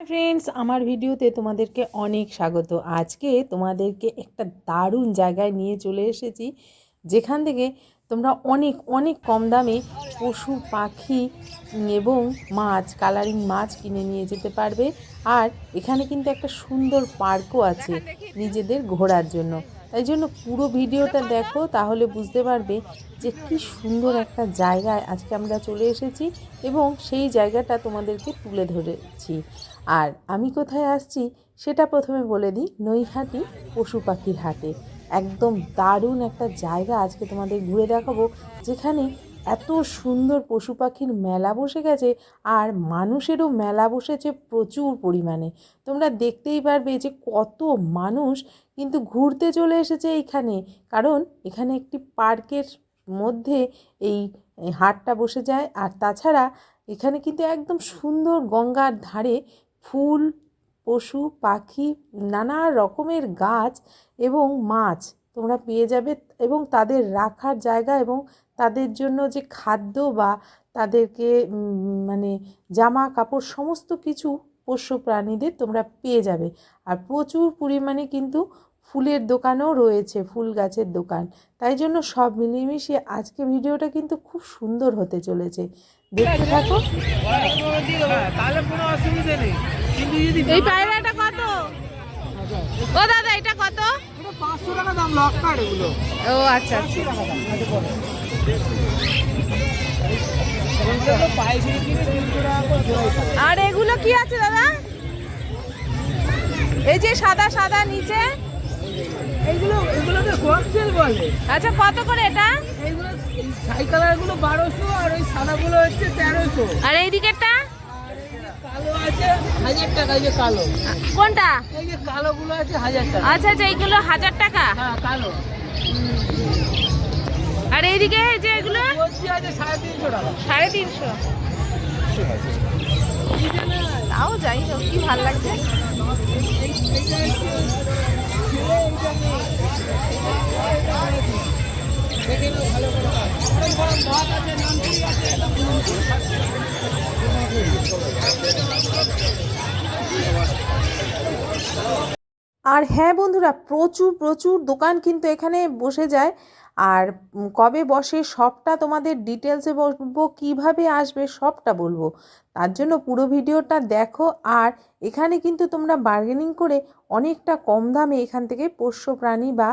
Friends আমার ভিডিওতে তোমাদেরকে অনেক স্বাগত। আজকে তোমাদেরকে একটা দারুণ জায়গায় নিয়ে চলে এসেছি, যেখান থেকে তোমরা অনেক অনেক কম দামে পশু, পাখি এবং মাছ কালারিং মাছ কিনে নিয়ে যেতে পারবে। আর এখানে কিন্তু একটা সুন্দর পার্কও আছে নিজেদের ঘোরার জন্য। তাই জন্য পুরো ভিডিওটা দেখো, তাহলে বুঝতে পারবে যে কি সুন্দর একটা জায়গায় আজকে আমরা চলে এসেছি এবং সেই জায়গাটা তোমাদেরকে তুলে ধরেছি। আর আমি কোথায় আসছি সেটা প্রথমে বলে দিই নৈহাটি পশু পাখির হাটে। একদম দারুণ একটা জায়গা আজকে তোমাদের ঘুরে দেখাবো, যেখানে এত সুন্দর পশু পাখির মেলা বসে গেছে আর মানুষেরও মেলা বসেছে প্রচুর পরিমাণে। তোমরা দেখতেই পারবে যে কত মানুষ কিন্তু ঘুরতে চলে এসেছে এইখানে। কারণ এখানে একটি পার্কের মধ্যে এই হাটটা বসে যায় আর তাছাড়া এখানে কিন্তু একদম সুন্দর গঙ্গার ধারে ফুল, পশু, পাখি, নানা রকমের গাছ এবং মাছ তোমরা পেয়ে যাবে এবং তাদের রাখার জায়গা এবং তাদের জন্য যে খাদ্য বা তাদেরকে মানে জামা কাপড় সমস্ত কিছু পোষ্য প্রাণীদের তোমরা পেয়ে যাবে। আর প্রচুর পরিমাণে কিন্তু ফুলের দোকানও রয়েছে, ফুল গাছের দোকান। তাই জন্য সব মিলিয়ে আজকে ভিডিওটা কিন্তু খুব সুন্দর হতে চলেছে। দেখতে থাকো। তাহলে কোনো অসুবিধা নেই কিন্তু যদি এই পায়রাটা কত? ও দাদা এটা কত? পাঁচশো টাকা দাম লক কার্ড এগুলো ও আচ্ছা আচ্ছা। এগুলো। আর এগুলো কি আছে দাদা? এই যে সাদা সাদা নিচে। এইগুলো এগুলোকে ককটেল বলে। আচ্ছা কত করে এটা? এইগুলো ছাই কালারগুলো বারোশো আর ওই সাদাগুলো হচ্ছে তেরোশো আর এই দিকেরটা কালো আছে হাজার টাকা এই যে কালো কোনটা এই যে কালোগুলো আছে হাজার টাকা আচ্ছা আচ্ছা এইগুলো হাজার টাকা হ্যাঁ কালো আর এইদিকে এই যে এগুলো আছে সাড়ে তিনশো টাকা সাড়ে তিনশো তাও যাই হোক কি ভালো লাগছে এইটা আর হ্যাঁ বন্ধুরা, প্রচুর প্রচুর দোকান কিন্তু এখানে বসে যায়। আর কবে বসে সবটা তোমাদের ডিটেলসে বলব, কীভাবে আসবে সবটা বলব। তার জন্য পুরো ভিডিওটা দেখো। আর এখানে কিন্তু তোমরা বার্গেনিং করে অনেকটা কম দামে এখান থেকে পোষ্য প্রাণী বা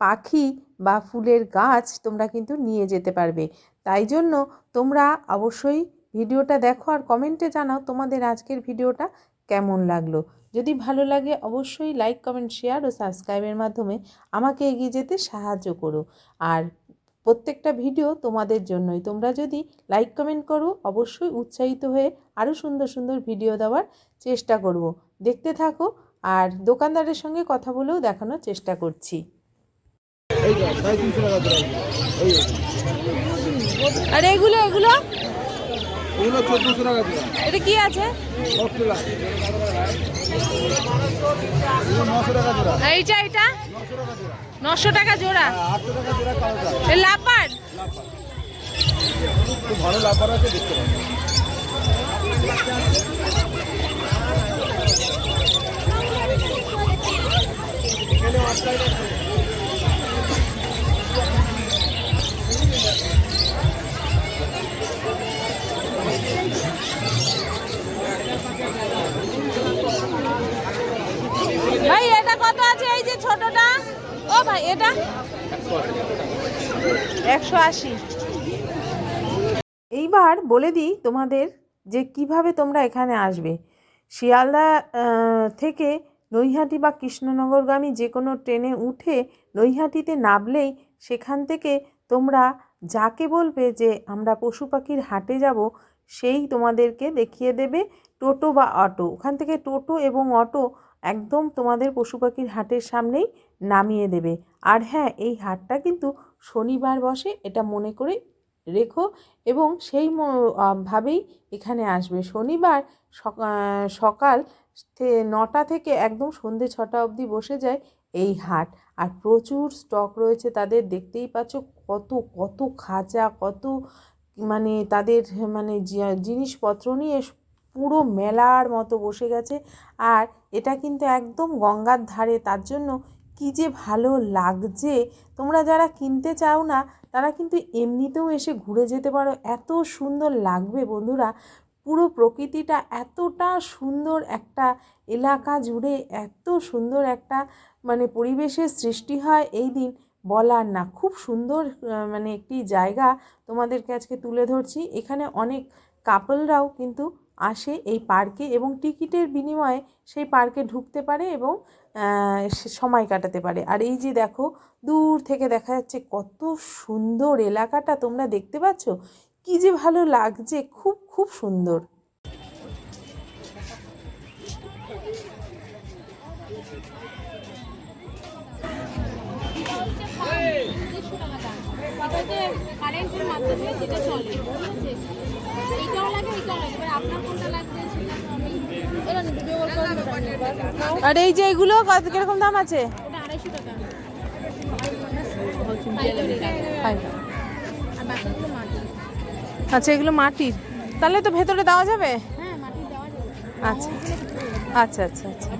পাখি বা ফুলের গাছ তোমরা কিন্তু নিয়ে যেতে পারবে। তাই জন্য তোমরা অবশ্যই ভিডিওটা দেখো আর কমেন্টে জানাও তোমাদের আজকের ভিডিওটা কেমন লাগল। যদি ভালো লাগে অবশ্যই লাইক, কমেন্ট, শেয়ার ও সাবস্ক্রাইবের মাধ্যমে আমাকে এগিয়ে যেতে সাহায্য করো। আর প্রত্যেকটা ভিডিও তোমাদের জন্যই। তোমরা যদি লাইক, কমেন্ট করো অবশ্যই উৎসাহিত হয়ে আরও সুন্দর সুন্দর ভিডিও দেওয়ার চেষ্টা করব। দেখতে থাকো আর দোকানদারের সঙ্গে কথা বলেও দেখানোর চেষ্টা করছি। আর এগুলো এগুলো? ওগুলো চোদ্দশো টাকা জোড়া এটা কি আছে? নশো টাকা জোড়া। এইটা এটা নশো টাকা জোড়া। এ লাপার? ভালো লাভার আছে দেখতে পাবেন ও ভাই, এটা? একশো আশি। এইবার বলে দিই তোমাদের যে কীভাবে তোমরা এখানে আসবে। শিয়ালদা থেকে নৈহাটি বা কৃষ্ণনগরগামী যে কোনো ট্রেনে উঠে নৈহাটিতে নামলেই সেখান থেকে তোমরা যাকে বলবে যে আমরা পশু পাখির হাটে যাব, সেই তোমাদেরকে দেখিয়ে দেবে টোটো বা অটো। ওখান থেকে টোটো এবং অটো একদম তোমাদের পশু পাখির হাটের সামনেই নামিয়ে দেবে। আর হ্যাঁ এই হাটটা কিন্তু শনিবার বসে এটা মনে করে রেখো এবং সেই ভাবেই এখানে আসবে। শনিবার সক- সকাল নটা থেকে একদম সন্ধে ছটা অবধি বসে যায় এই হাট। আর প্রচুর স্টক রয়েছে তাদের, দেখতেই পাচ্ছ কত কত খাঁচা, কত মানে তাদের মানে জিনিসপত্র নিয়ে পুরো মেলার মতো বসে গেছে। আর এটা কিন্তু একদম গঙ্গার ধারে, তার জন্য কী যে ভালো লাগছে। তোমরা যারা কিনতে চাও না, তারা কিন্তু এমনিতেও এসে ঘুরে যেতে পারো। এত সুন্দর লাগবে বন্ধুরা। পুরো প্রকৃতিটা এতটা সুন্দর একটা এলাকা জুড়ে এত সুন্দর একটা মানে পরিবেশের সৃষ্টি হয় এই দিন বলার না। খুব সুন্দর মানে একটি জায়গা তোমাদেরকে আজকে তুলে ধরছি। এখানে অনেক কাপলরাও কিন্তু আসে এই পার্কে এবং টিকিটের বিনিময়ে সেই পার্কে ঢুকতে পারে এবং সময় কাটাতে পারে। আর এই যে দেখো, দূর থেকে দেখা যাচ্ছে কত সুন্দর এলাকাটা তোমরা দেখতে পাচ্ছ। কি যে ভালো লাগছে, খুব খুব সুন্দর। কারেন্টের মাধ্যমে যেটা চলে এইটাও লাগে, ওইটাও লাগে। আপনার কোনটা লাগবে? আর এই যে এগুলো, কত, কীরকম দাম আছে? আচ্ছা এগুলো মাটির। তাহলে তো ভেতরে দেওয়া যাবে? আচ্ছা আচ্ছা আচ্ছা আচ্ছা।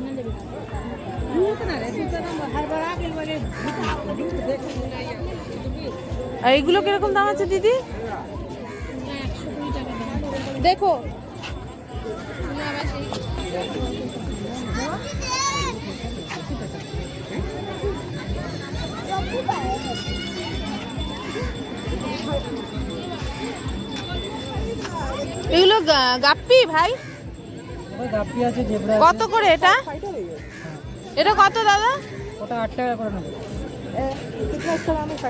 আর এইগুলো কীরকম দাম আছে, দিদি। দেখো। এগুলো গা- গাপ্পি ভাই? ওই গাপ্পি আছে কত করে এটা? এটা কত দাদা? ওটা আট টাকা করে নেবে।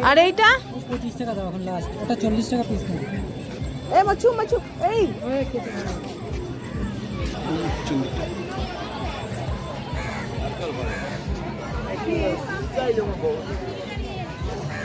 আর এইটা? পঁচিশ টাকা দাও এখন লাস্ট ওটা চল্লিশ টাকা পিস নেবে। এ মাছু মাছু এই।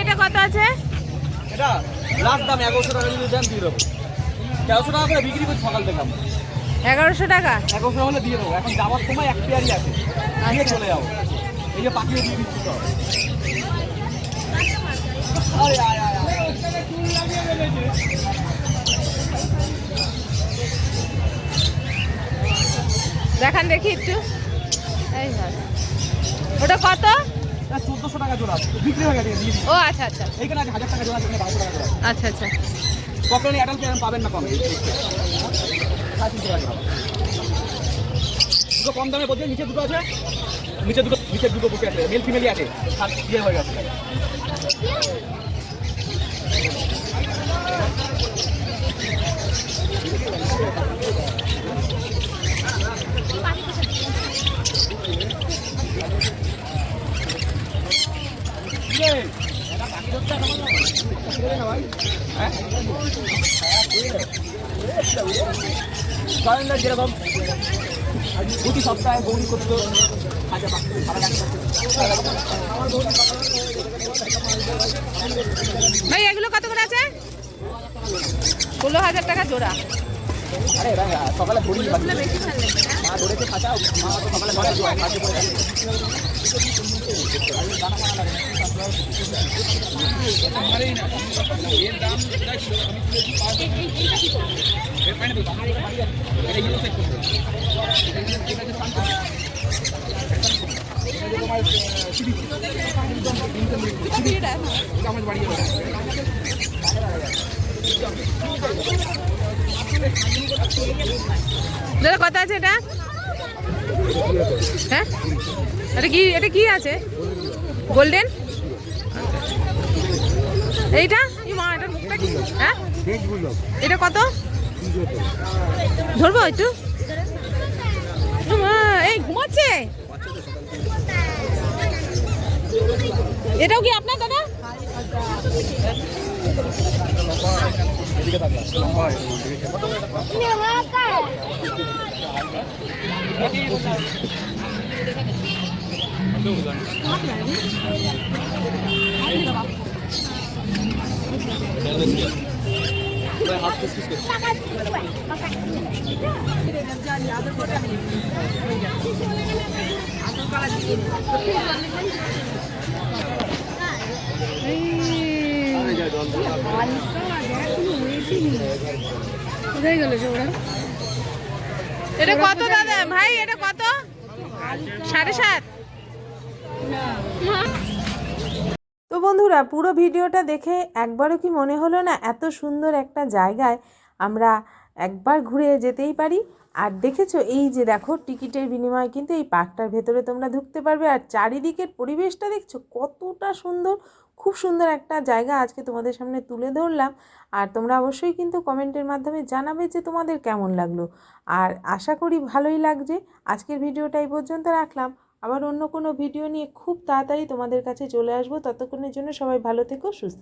এটা কত আছে? এটা লাস্ট দাম এগারোশো টাকা যদি দেন দিয়ে দেবো। তেরোশো টাকা করে বিক্রি করছি সকাল থেকে আমরা এগারোশো টাকা? এগারোশো টাকা হলে দিয়ে দেবো। এখন যাওয়ার সময় এক পেয়ারই আছে। নিয়ে চলে যাব। এই যে পাখিও দিয়ে দিচ্ছি তো। আরে আয় আয় আয় দেখান দেখি একটু। এই। ওটা কত? চোদ্দোশো টাকা জোড়া বিক্রি হয়ে গেছে ও আচ্ছা আচ্ছা। এইখানে আছে হাজার টাকা জোড়া আছে বারোশো টাকা জোড়া। আচ্ছা আচ্ছা। অ্যাডাল্ট পাবেন না কমে। দুটো কম দামে বলছে নিচে দুটো আছে। নিচে দুটো নিচে দুটো বুকে আছে মেল ফিমেলই আছে। সাত ইয়ে হয়ে গেছে। যেরকম প্রতি সপ্তাহে গৌরী করতো ভাই এগুলো কত করে আছে ষোলো হাজার টাকা জোড়া আরে সকালে মা ধরেছে খাঁচা সকালে। দাদা, কত আছে এটা? হ্যাঁ? এটা কি এটা কি আছে? গোল্ডেন এইটা? মা হ্যাঁ? এটা কত? ধরবো একটু? এই ঘুমাচ্ছে? এটাও কি আপনার দাদা? এটা কত দাদা? ভাই এটা কত? সাড়ে সাত। তো বন্ধুরা পুরো ভিডিওটা দেখে একবারও কি মনে হলো না এত সুন্দর একটা জায়গায় আমরা একবার ঘুরে যেতেই পারি? আর দেখেছ, এই যে দেখো, টিকিটের বিনিময়ে কিন্তু এই পার্কটার ভেতরে তোমরা ঢুকতে পারবে। আর চারিদিকের পরিবেশটা দেখছ, কতটা সুন্দর, খুব সুন্দর একটা জায়গা আজকে তোমাদের সামনে তুলে ধরলাম। আর তোমরা অবশ্যই কিন্তু কমেন্টের মাধ্যমে জানাবে যে তোমাদের কেমন লাগল। আর আশা করি ভালোই লাগছে। আজকের ভিডিওটা এই পর্যন্ত রাখলাম। আবার অন্য কোনো ভিডিও নিয়ে খুব তাড়াতাড়ি তোমাদের কাছে চলে আসব। ততক্ষণের জন্য সবাই ভালো থেকো, সুস্থ